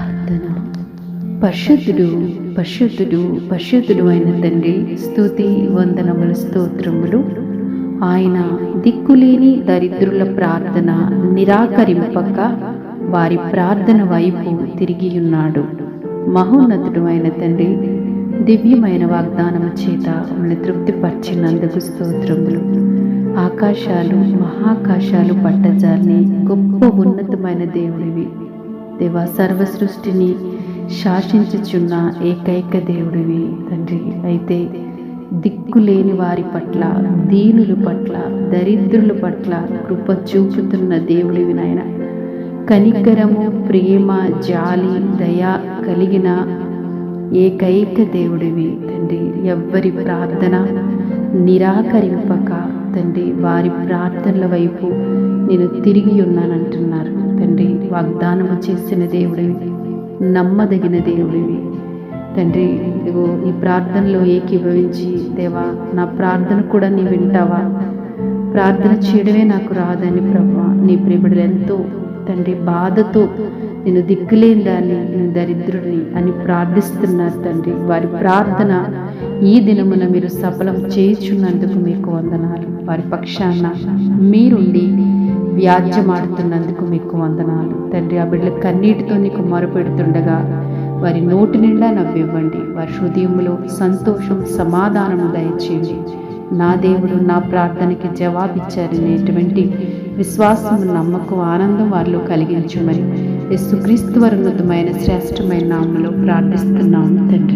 ప్రార్థన. పరిశుద్ధుడు పరిశుద్ధుడు పరిశుద్ధుడు అయిన తండ్రి స్తుతి వందనములు స్తోత్రములు. ఆయన దిక్కులేని దరిద్రుల ప్రార్థన నిరాకరింపక వారి ప్రార్థన వైపు తిరిగి ఉన్నాడు. మహోన్నతుడు అయిన తండ్రి దివ్యమైన వాగ్దానం చేత మమ్మల్ని తృప్తిపరిచినందుకు స్తోత్రములు. ఆకాశాలు మహాకాశాలు పట్టజాలని గొప్ప ఉన్నతమైన దేవుడివి. దేవా సర్వ సృష్టిని శాసించుచున్న ఏకైక దేవుడివి తండ్రి. అయితే దిక్కులేని వారి పట్ల దీనుల పట్ల దరిద్రుల పట్ల కృప చూపుతున్న దేవుడివి నాయన. కనికరము ప్రేమ జాలి దయ కలిగిన ఏకైక దేవుడివి తండ్రి. ఎవ్వరి ప్రార్థన నిరాకరింపక తండ్రి వారి ప్రార్థనల వైపు నేను తిరిగి ఉన్నానంటున్నారు. తండ్రి వాగ్దానము చేసిన దేవుడివి నమ్మదగిన దేవుడివి తండ్రి ఇదిగో ఈ ప్రార్థనలో ఏకీభవించి దేవా నా ప్రార్థన కూడా నీ వింటావా? ప్రార్థన చేయడమే నాకు రాదని ప్రభా నీ ప్రేమిడలు ఎంతో తండ్రి బాధతో నేను దిక్కులేని దాన్ని నేను దరిద్రుడిని అని ప్రార్థిస్తున్నారు తండ్రి. వారి ప్రార్థన ఈ దినమున మీరు సఫలం చేయుచున్నందుకు మీకు వందనాలు. వారి పక్షాన మీరుండి వ్యాజ్యమాడుతున్నందుకు మీకు వందనాలు. తండ్రి ఆ బిడ్డల కన్నీటితో నీకు మొరపెడుతుండగా వారి నోటి నిండా నవ్వివ్వండి. వారి హృదయంలో సంతోషం సమాధానం దయచేయండి. నా దేవుడు నా ప్రార్థనకి జవాబిచ్చారనేటువంటి విశ్వాసం నమ్మకం ఆనందం వారిలో కలిగించమని యేసుక్రీస్తు వారి శ్రేష్టమైన నామలో ప్రార్థిస్తున్నాము తండ్రి.